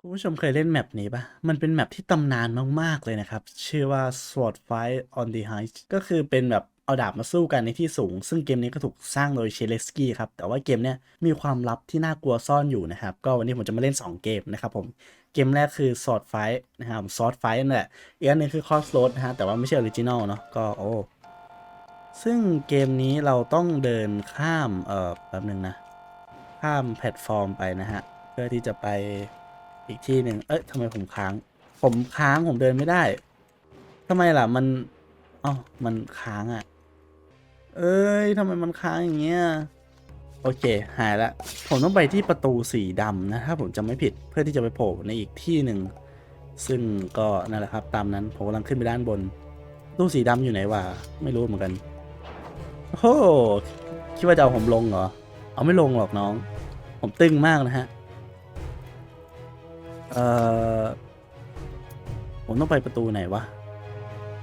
คุณผู้ชมเคยเล่นแมปนี้ปะมันเป็นแมปที่ตำนานมาก ๆ เลยนะครับ ชื่อว่า Sword Fight on the Heights ก็คือเป็นแบบเอาดาบมาสู้กันในที่สูง ซึ่งเกมนี้ก็ถูกสร้างโดยเชเลสกี้ครับ แต่ว่าเกมเนี้ยมีความลับที่น่ากลัวซ่อนอยู่นะครับ ก็วันนี้ผมจะมาเล่น 2 เกมนะครับผม เกมแรกคือ Sword Fight นะครับ Sword Fight นั่นแหละ อีกอันนึงคือ Crossroad นะฮะ แต่ว่าไม่ใช่ออริจินอลเนาะ ก็โอ้ ซึ่งเกมนี้เราต้องเดินข้าม เอ่อแป๊บนึงนะ ข้ามแพลตฟอร์มไปนะฮะ เพื่อที่จะไป อีกที่หนึ่งเอ้ยทำไมผมค้าง ผมค้างผมเดินไม่ได้ทำไมล่ะมันอ๋อมันค้างอะ่ะ เอ้ยทำไมมันค้างอย่างเงี้ยโอเค หายละผมต้องไปที่ประตูสีดำนะถ้าผมจำไม่ผิดเพื่อที่จะไปโผล่ในอีกที่หนึ่งซึ่งก็นั่นแหละครับ ตามนั้นผมกำลังขึ้นไปด้านบนตู้สีดำอยู่ไหนวะไม่รู้เหมือนกันโอ้โหคิดว่าจะเอาผมลงเหรอ เอาไม่ลงหรอกน้อง ผมตึงมากนะฮะ อ่อผมต้องไปประตูไหนวะ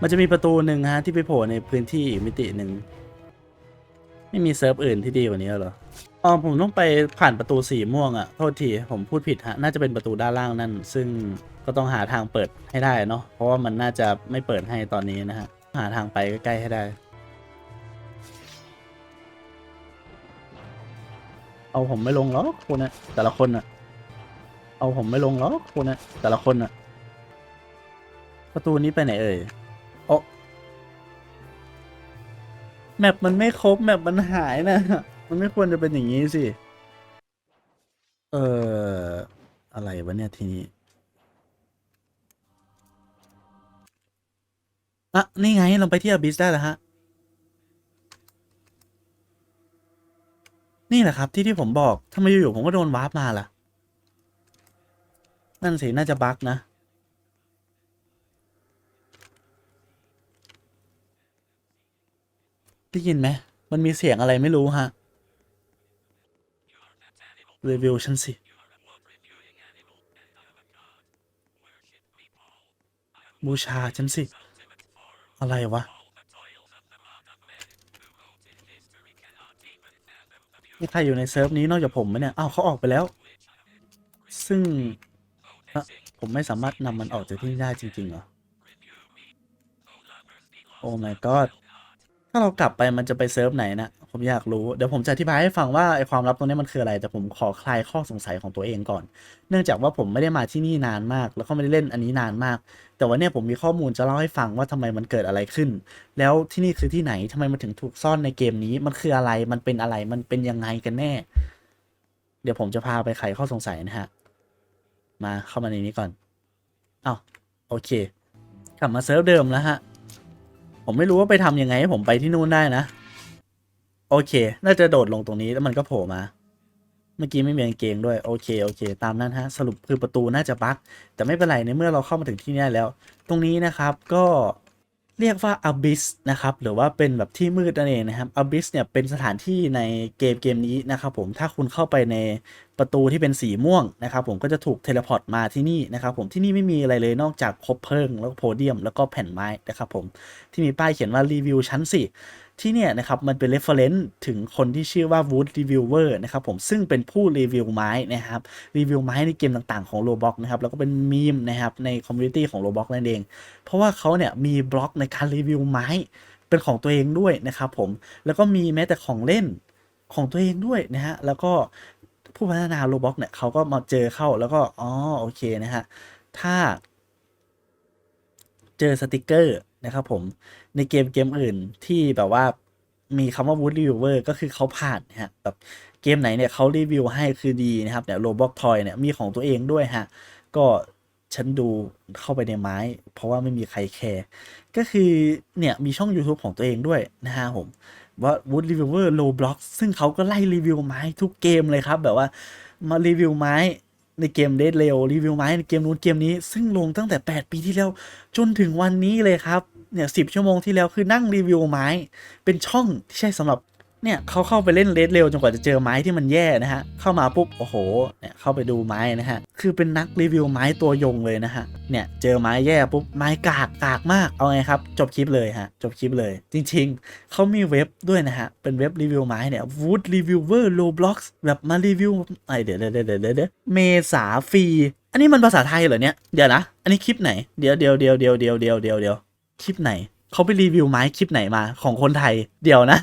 มันจะมีประตูหนึ่งฮะที่ไปโผล่ในพื้นที่อีกมิติหนึ่ง ไม่มีเซิร์ฟอื่นที่ดีกว่านี้เหรอ อ๋อผมต้องไปผ่านประตูสีม่วงอะ่ะ โทษที ผมพูดผิดฮะ น่าจะเป็นประตูด้านล่างนั่น ซึ่งก็ต้องหาทางเปิดให้ได้เนาะ เพราะว่ามันน่าจะไม่เปิดให้ตอนนี้นะฮะ หาทางไปใกล้ๆให้ได้ เอาผมไม่ลงหรอกคุณนะแต่ละคนอะ เอาผมไม่ลงหรอกคุณนะแต่ละคนอะประตูนี้ไปไหนเอ่ยโอะแมปมันไม่ครบแมปมันหายนะ มันไม่ควรจะเป็นอย่างนี้สิ เอออะไรวะเนี่ยทีนี้อะนี่ไงเราไปที่อบิสได้แล้วฮะ นี่แหละครับที่ที่ผมบอกทำไมอยู่ๆผมก็โดนวาร์ปมาล่ะ นั่นสิ น่าจะบั๊กนะได้ยินไหม มันมีเสียงอะไรไม่รู้ฮะ รีวิวฉันสิ บูชาฉันสิ อะไรวะ มีใครอยู่ในเซิร์ฟนี้นอกจากผมไหมเนี่ย อ้าวเขาออกไปแล้ว ซึ่ง ผมไม่สามารถนำมันออกจากที่นี่ได้จริงๆเหรอ โอ้ my god ถ้าเรากลับไปมันจะไปเซิร์ฟไหนนะ ผมอยากรู้ เดี๋ยวผมจะอธิบายให้ฟังว่าไอความลับตรงนี้มันคืออะไร แต่ผมขอคลายข้อสงสัยของตัวเองก่อน เนื่องจากว่าผมไม่ได้มาที่นี่นานมาก แล้วก็ไม่ได้เล่นอันนี้นานมาก แต่วันนี้ผมมีข้อมูลจะเล่าให้ฟังว่าทำไมมันเกิดอะไรขึ้น แล้วที่นี่คือที่ไหนทำไมมันถึงถูกซ่อนในเกมนี้ มันคืออะไร มันเป็นอะไร มันเป็นยังไงกันแน่ เดี๋ยวผมจะพาไปไขข้อสงสัยนะฮะ มาเข้ามาในนี้ก่อนอ้าวโอเค กลับมาเซิร์ฟเดิมแล้วฮะ ผมไม่รู้ว่าไปทำยังไงให้ผมไปที่นู่นได้นะ โอเค น่าจะโดดลงตรงนี้แล้วมันก็โผล่มา เมื่อกี้ไม่มีกางเกงด้วย โอเค โอเค ตามนั้นฮะ สรุปคือประตูน่าจะบั๊กแต่ไม่เป็นไรในเมื่อเราเข้ามาถึงที่นี่แล้ว ตรงนี้นะครับก็ เรียกว่า Abyss นะครับ หรือว่าเป็นแบบที่มืดนั่นเองนะครับ Abyss เนี่ยเป็นสถานที่ในเกมเกมนี้นะครับผม ถ้าคุณเข้าไปในประตูที่เป็นสีม่วงนะครับผมก็จะถูกเทเลพอร์ตมาที่นี่นะครับผม ที่นี่ไม่มีอะไรเลยนอกจากคบเพลิง แล้วก็โพเดียม แล้วก็แผ่นไม้นะครับผม ที่มีป้ายเขียนว่ารีวิวชั้นสิ ที่เนี่ยนะครับมันเป็น reference ถึงคนที่ชื่อว่า Wood Reviewer นะครับผมซึ่งเป็นผู้รีวิวไม้นะครับรีวิวไม้ในเกมต่างๆของ Roblox นะครับแล้วก็เป็นมีมนะครับในคอมมูนิตี้ของ Roblox นั่นเอง เพราะว่าเขาเนี่ยมีบล็อกในการรีวิวไม้เป็นของตัวเองด้วยนะครับผมแล้วก็มีแม้แต่ของเล่นของตัวเองด้วยนะฮะแล้วก็ผู้พัฒนา Roblox เนี่ยเขาก็มาเจอเข้าแล้วก็อ๋อโอเคนะฮะถ้าเจอสติกเกอร์ นะครับผมในเกมเกมอื่นที่แบบว่ามีคำว่า Wood Reviewer ก็คือเขาผ่านนะฮะแบบเกมไหนเนี่ยเขารีวิวให้คือดีนะครับเนี่ย Roblox Toy เนี่ยมีของตัวเองด้วยฮะก็ฉันดูเข้าไปในไม้ เพราะว่าไม่มีใครแคร์ก็คือเนี่ยมีช่อง YouTube ของตัวเองด้วยนะฮะผมว่า Wood Reviewer Roblox ซึ่งเขาก็ไล่รีวิวไม้ทุกเกมเลยครับ แบบว่ามารีวิวไม้ ในเกม Dead r a i l รีวิวไม้ในเกมนู้นเกมนี้ซึ่งลงตั้งแต่ 8 ปีที่แล้ว จนถึงวันนี้เลยครับเนี่ยสิชั่วโมงที่แล้วคือนั่งรีวิวไม้ เป็นช่องที่ใช่สำหรับ เนี่ยเขาเข้าไปเล่นเลสเร็วจนกว่าจะเจอไม้ที่มันแย่นะฮะ เข้ามาปุ๊บโอ้โห เนี่ยเข้าไปดูไม้นะฮะ คือเป็นนักรีวิวไม้ตัวยงเลยนะฮะ เนี่ยเจอไม้แย่ปุ๊บไม้กากกากมาก เอาไงครับ จบคลิปเลยฮะ จบคลิปเลย จริง ๆ เขามีเว็บด้วยนะฮะ เป็นเว็บรีวิวไม้เนี่ย Wood Reviewer low blocks แบบมารีวิวไอเดี๋ยวเดี๋ยวเดี๋ยวเดี๋ยวเมษาฟรีอันนี้มันภาษาไทยเหรอเนี่ย เดี๋ยวนะ อันนี้คลิปไหน เดี๋ยวเดี๋ยวเดี๋ยวเดี๋ยวเดี๋ยวเดี๋ยวเดี๋ยวคลิปไหน เขาไปรีวิวไม้คลิปไหนมาของคนไทย เดี๋ยวนะ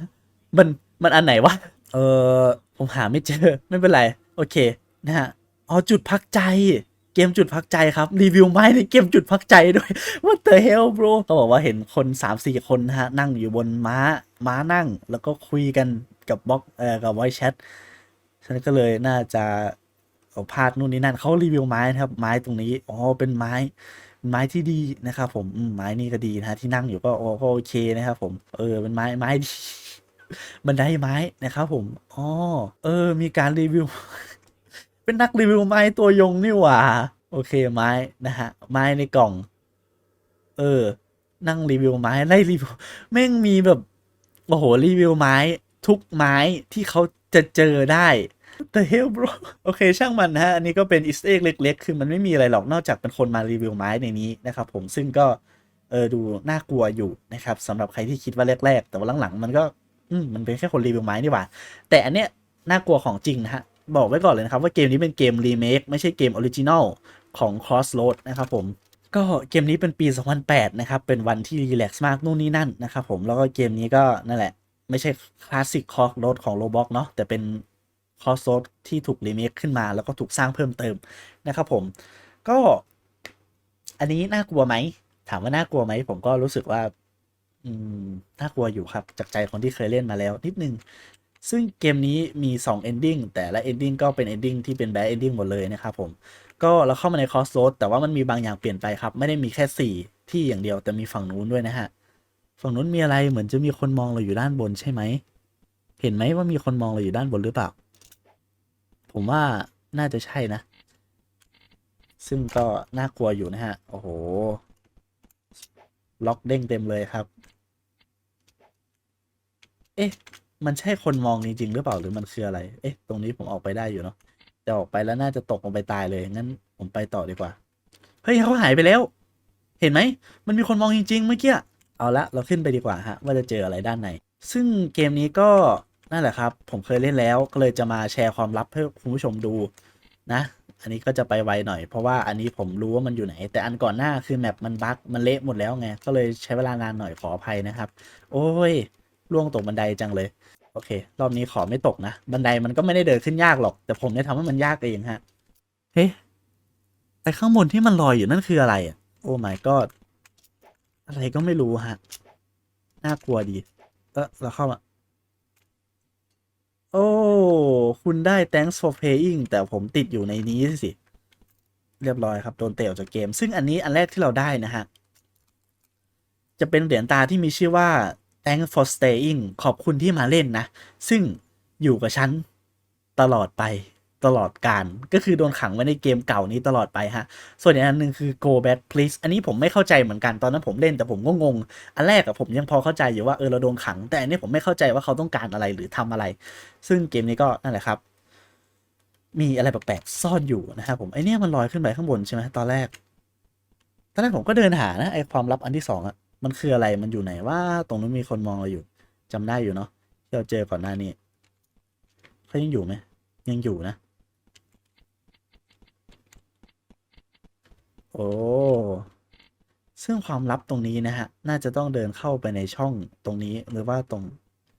มัน มันอันไหนวะ เออผมหาไม่เจอ ไม่เป็นไร โอเค นะฮะ อ๋อ จุดพักใจ เกมจุดพักใจครับ รีวิวไม้ในเกมจุดพักใจด้วย What the hell bro เขาบอกว่าเห็นคน3ามสี่คนนะฮะ นั่งอยู่บนม้า ม้านั่ง แล้วก็คุยกันกับบล็อกเอ่อกับ voice chat ฉันก็เลยน่าจะเอาพลาดนู่นนี่นั่นเขารีวิวไม้นะครับ ไม้ตรงนี้อ๋อเป็นไม้ ไม้ที่ดีนะครับผมอืมไม้นี่ก็ดีนะที่นั่งอยู่ก็โอก็โอเคนะครับผม เออเป็นไม้ไม้ดี บันไดไม้นะครับผมอ๋อเออ มีการรีวิว เป็นนักรีวิวไม้ตัวยงนี่หว่า โอเคไม้นะฮะ ไม้ในกล่อง เออ นั่งรีวิวไม้ไล่รีวิวแม่งมีแบบโอ้โหรีวิวไม้ทุกไม้ที่เขาจะเจอได้ The hell bro โอเคช่างมันนะฮะ อันนี้ก็เป็นอิสเอ็กเล็ก ๆ คือมันไม่มีอะไรหรอกนอกจากเป็นคนมารีวิวไม้ในนี้นะครับผมซึ่งก็เออดูน่ากลัวอยู่นะครับสำหรับใครที่คิดว่าแรก ๆ แต่ว่าหลังๆมันก็ อืมมันเป็นแค่คนรีวิวไม้นี่หว่า แต่อันเนี้ยน่ากลัวของจริงนะฮะ บอกไว้ก่อนเลยนะครับว่าเกมนี้เป็นเกมรีเมคไม่ใช่เกมออริจินอลของ Crossroad นะครับผมก็เกมนี้เป็นปี 2008 นะครับ เป็นวันที่รีแลกซ์มากนู่นนี่นั่นนะครับผม แล้วก็เกมนี้ก็นั่นแหละ ไม่ใช่คลาสสิกคอร์สโรดของ Roblox เนาะ แต่เป็นคอร์สโรดที่ถูกรีเมคขึ้นมา แล้วก็ถูกสร้างเพิ่มเติมนะครับผม ก็ อันนี้น่ากลัวไหม ถามว่าน่ากลัวไหม ผมก็รู้สึกว่า อืมน่ากลัวอยู่ครับ จากใจคนที่เคยเล่นมาแล้วนิดนึง ซึ่งเกมนี้มี2 ending แต่ละ ending ก็เป็น ending ที่เป็น bad ending หมดเลยนะครับผม ก็เราเข้ามาใน crossroad แต่ว่ามันมีบางอย่างเปลี่ยนไปครับ ไม่ได้มีแค่ 4 ที่อย่างเดียวแต่มีฝั่งนู้นด้วยนะฮะ ฝั่งนู้นมีอะไรเหมือนจะมีคนมองเราอยู่ด้านบนใช่ไหม เห็นไหมว่ามีคนมองเราอยู่ด้านบนหรือเปล่า ผมว่าน่าจะใช่นะ ซึ่งก็น่ากลัวอยู่นะฮะ โอ้โห ล็อกเด้งเต็มเลยครับ อ๊ะ มันใช่คนมองจริงๆหรือเปล่าหรือมันคืออะไร เอ๊ะ ตรงนี้ผมออกไปได้อยู่เนาะแต่ออกไปแล้วน่าจะตกลงไปตายเลยงั้นผมไปต่อดีกว่าเฮ้ยเขาหายไปแล้ว เห็นไหมมันมีคนมองจริงๆเมื่อกี้เอาละเราขึ้นไปดีกว่าฮะว่าจะเจออะไรด้านในซึ่งเกมนี้ก็นั่นแหละครับ ผมเคยเล่นแล้วก็เลยจะมาแชร์ความลับให้คุณผู้ชมดูนะ อันนี้ก็จะไปไวหน่อย เพราะว่าอันนี้ผมรู้ว่ามันอยู่ไหน แต่อันก่อนหน้าคือแมปมันบั๊กมันเละหมดแล้วไงก็เลยใช้เวลานานหน่อยขออภัยนะครับ โอ้ย ล่วงตกบันไดจังเลย โอเค รอบนี้ขอไม่ตกนะ บันไดมันก็ไม่ได้เดินขึ้นยากหรอก แต่ผมเนี่ยทำให้มันยากเองฮะ เฮ้แต่ข้างบนที่มันลอยอยู่นั่นคืออะไรอะ โอ้ my god อะไรก็ไม่รู้ฮะ น่ากลัวดี เออเราเข้ามา โอ้ คุณได้ thanks for playing แต่ผมติดอยู่ในนี้สิ เรียบร้อยครับ โดนเตะออกจากเกม ซึ่งอันนี้อันแรกที่เราได้นะฮะ จะเป็นเหรียญตาที่มีชื่อว่า thanks for staying ขอบคุณที่มาเล่นนะ ซึ่งอยู่กับฉันตลอดไปตลอดการก็คือโดนขังไว้ในเกมเก่านี้ตลอดไปฮะ ส่วนอีกอันหนึ่งคือ go back please อันนี้ผมไม่เข้าใจเหมือนกันตอนนั้นผมเล่นแต่ผมก็งง อันแรกอะผมยังพอเข้าใจอยู่ว่าเออเราโดนขัง แต่อันนี้ผมไม่เข้าใจว่าเขาต้องการอะไรหรือทำอะไร ซึ่งเกมนี้ก็นั่นแหละครับ มีอะไรแปลกๆซ่อนอยู่นะครับผมไอเนี้ยมันลอยขึ้นไปข้างบนใช่ไหมตอนแรก ตอนแรกผมก็เดินหานะไอความลับอันที่สองอะ มันคืออะไรมันอยู่ไหนว่าตรงนู้นมีคนมองเราอยู่จำได้อยู่เนาะที่เราเจอก่อนหน้านี้เขายังอยู่ไหมยังอยู่นะ โอ้ซึ่งความลับตรงนี้นะฮะ น่าจะต้องเดินเข้าไปในช่องตรงนี้หรือว่าตรง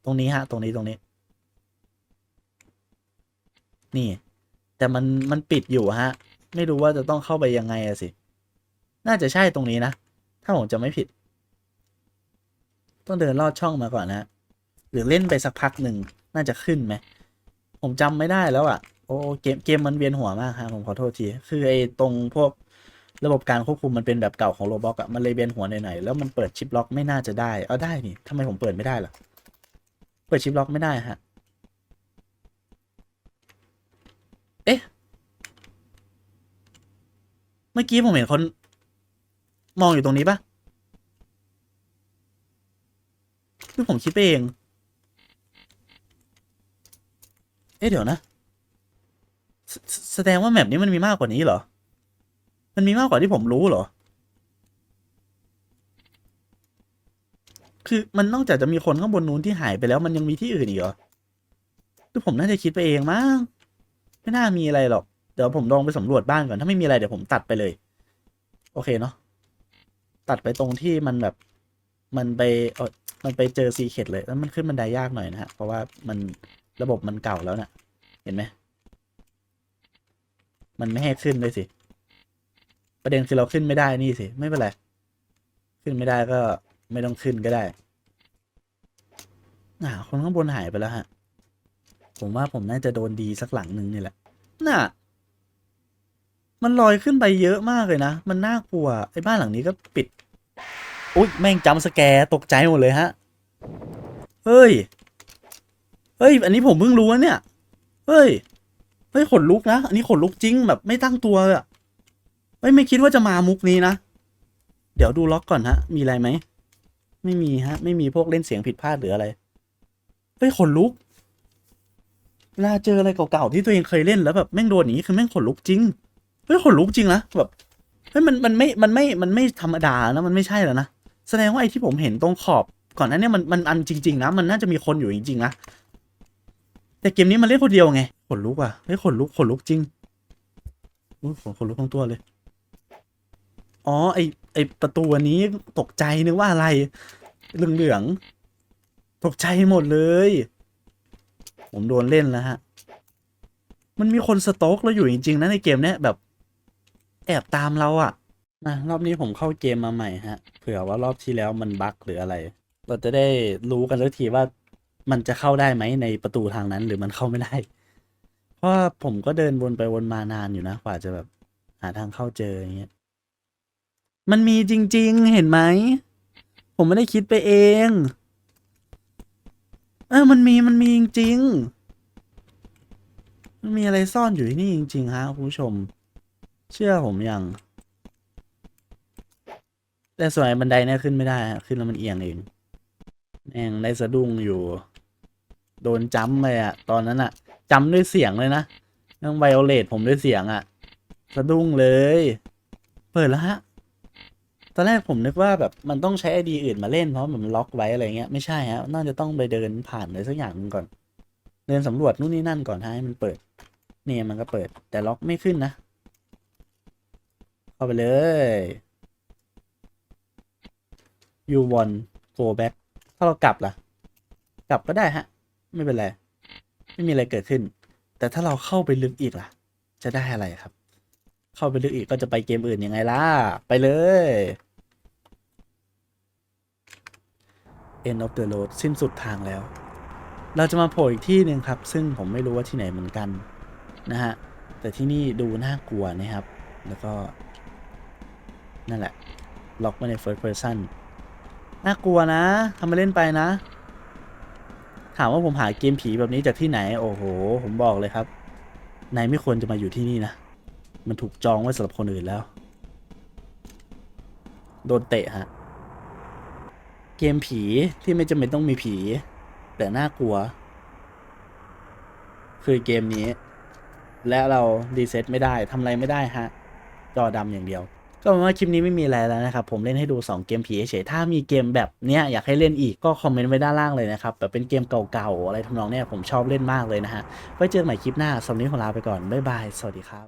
ตรงนี้ฮะ ตรงนี้ตรงนี้ นี่ แต่มันมันปิดอยู่ฮะ ไม่รู้ว่าจะต้องเข้าไปยังไงอะสิ น่าจะใช่ตรงนี้นะ ถ้าผมจะไม่ผิด ต้องเดินลอดช่องมาก่อนนะหรือเล่นไปสักพักหนึ่งน่าจะขึ้นไหมผมจำไม่ได้แล้วอะ่ะ โอ้เกมเกมมันเวียนหัวมากฮะผมขอโทษที คือไอ้ตรงพวกระบบการควบคุมมันเป็นแบบเก่าของโรบอกอะมันเลยเวียนหัวหน่อยๆแล้วมันเปิดชิปล็อกไม่น่าจะได้เอาได้นี่ทำไมผมเปิดไม่ได้ล่ะ เปิดชิปล็อกไม่ได้ฮะเอ๊ะเมื่อกี้ผมเห็นคนมองอยู่ตรงนี้ปะ คือผมคิดไปเอง เอ๊ะเดี๋ยวนะแสแสดงว่าแมปนี้มันมีมากกว่านี้เหรอ มันมีมากกว่าที่ผมรู้เหรอ คือมันนอกจากจะมีคนข้างบนนู้นที่หายไปแล้ว มันยังมีที่อื่นอีกเหรอคือผมน่าจะคิดไปเองมั้ง ไม่น่ามีอะไรหรอก เดี๋ยวผมลองไปสำรวจบ้านก่อน ถ้าไม่มีอะไรเดี๋ยวผมตัดไปเลย โอเคเนาะ ตัดไปตรงที่มันแบบ มันไปเออ มันไปเจอซีเคดเลยแล้วมันขึ้นบันไดยากหน่อยนะฮะ เพราะว่ามันระบบมันเก่าแล้วเนะ่ะ เห็นไหม มันไม่ให้ขึ้นเลยสิ ประเด็นคือเราขึ้นไม่ได้นี่สิ ไม่เป็นไร ขึ้นไม่ได้ก็ไม่ต้องขึ้นก็ได้น่ะคนข้างบนหายไปแล้วฮะ ผมว่าผมน่าจะโดนดีสักหลังหนึ่งนี่แหละ น่ะ มันลอยขึ้นไปเยอะมากเลยนะ มันน่ากลัว ไอ้บ้านหลังนี้ก็ปิด อุ๊ยแม่งจำสแกร์ตกใจหมดเลยฮะ เฮ้ย เฮ้ย อันนี้ผมเพิ่งรู้นะเนี่ย เฮ้ย เฮ้ยขนลุกนะ อันนี้ขนลุกจริงแบบไม่ตั้งตัวเลยอะเฮ้ยไม่คิดว่าจะมามุกนี้นะ เดี๋ยวดูล็อกก่อนฮะ มีอะไรไหม ไม่มีฮะ ไม่มีพวกเล่นเสียงผิดพลาดหรืออะไร เฮ้ยขนลุกเวลาเจออะไรเก่าๆที่ตัวเองเคยเล่นแล้วแบบแม่งโดนอย่างนี้คือแม่งขนลุกจริง เฮ้ยขนลุกจริงนะแบบเฮ้ยมันมันไม่ มันไม่ มันไม่ธรรมดานะ มันไม่ใช่แล้วนะ แสดงว่าไอ้ที่ผมเห็นตรงขอบ ก่อนหนั้นเนี่ยมันมันอันจริง ๆ นะ มันน่าจะมีคนอยู่จริง ๆ นะ แต่เกมนี้มันเล่นคนเดียวไงขนลุกอะเฮ้ยขนลุกขนลุกจริงอุ๊ยขนขนลุกทั้งตัวเลย อ๋อไอไอประตูอันนี้ตกใจนึกว่าอะไรเหลืองเหลืองๆตกใจหมดเลย ผมโดนเล่นแล้วฮะ มันมีคนสโต๊กเราอยู่จริง ๆ นะในเกมเนี้ยแบบ แอบตามเราอะ มารอบนี้ผมเข้าเกมมาใหม่ฮะ เผื่อว่ารอบที่แล้วมันบั๊กหรืออะไร เราจะได้รู้กันสักทีว่ามันจะเข้าได้ไหมในประตูทางนั้นหรือมันเข้าไม่ได้ เพราะผมก็เดินวนไปวนมานานอยู่นะกว่าจะแบบหาทางเข้าเจออย่างเงี้ย มันมีจริง ๆ เห็นไหม ผมไม่ได้คิดไปเอง เออ มันมีมันมีจริง ๆ มันมีอะไรซ่อนอยู่ที่นี่จริง ๆ ฮะคุณผู้ชม เชื่อผมยัง แต่สวนไอ้บันไดเนี่ยขึ้นไม่ได้ฮะขึ้นแล้วมันเอียงเองแม่งได้สะดุ้งอยู่ โดนจ้ำไปอะตอนนั้นอะจ้ำด้วยเสียงเลยนะต้องไวโอเลตผมด้วยเสียงอะสะดุ้งเลย เปิดแล้วฮะตอนแรกผมนึกว่าแบบมันต้องใช้ไอดีอื่นมาเล่นเพราะมันล็อกไว้อะไรเงี้ยไม่ใช่ฮะน่าจะต้องไปเดินผ่านอะไรสักอย่างนึงก่อน เดินสำรวจนู่นนี่นั่นก่อนให้มันเปิด เนี่ยมันก็เปิด แต่ล็อกไม่ขึ้นนะ เข้าไปเลย you want go back ถ้าเรากลับล่ะ กลับก็ได้ฮะ ไม่เป็นไร ไม่มีอะไรเกิดขึ้น แต่ถ้าเราเข้าไปลึกอีกล่ะ จะได้อะไรครับ เข้าไปลึกอีกก็จะไปเกมอื่นยังไงล่ะ ไปเลย end of the road สิ้นสุดทางแล้ว เราจะมาโผล่อีกที่หนึ่งครับ ซึ่งผมไม่รู้ว่าที่ไหนเหมือนกันนะฮะ แต่ที่นี่ดูน่ากลัวนะครับ แล้วก็ นั่นแหละ ล็อกไว้ใน first person น่ากลัวนะทำมาเล่นไปนะ ถามว่าผมหาเกมผีแบบนี้จากที่ไหน โอ้โห ผมบอกเลยครับนายไม่ควรจะมาอยู่ที่นี่นะ มันถูกจองไว้สำหรับคนอื่นแล้ว โดนเตะฮะ เกมผีที่ไม่จำเป็นต้องมีผี แต่น่ากลัว คือเกมนี้ และเรารีเซ็ตไม่ได้ทำอะไรไม่ได้ฮะ จอดำอย่างเดียว ก็หวังว่าคลิปนี้ไม่มีอะไรแล้วนะครับ ผมเล่นให้ดู 2 เกมผีเฉยๆถ้ามีเกมแบบเนี้ยอยากให้เล่นอีกก็คอมเมนต์ไว้ด้านล่างเลยนะครับแบบเป็นเกมเก่าๆอะไรทำนองเนี้ยผมชอบเล่นมากเลยนะฮะไว้เจอกันใหม่คลิปหน้าสำหรับวันนี้ขอลาไปก่อนบ๊ายบายสวัสดีครับ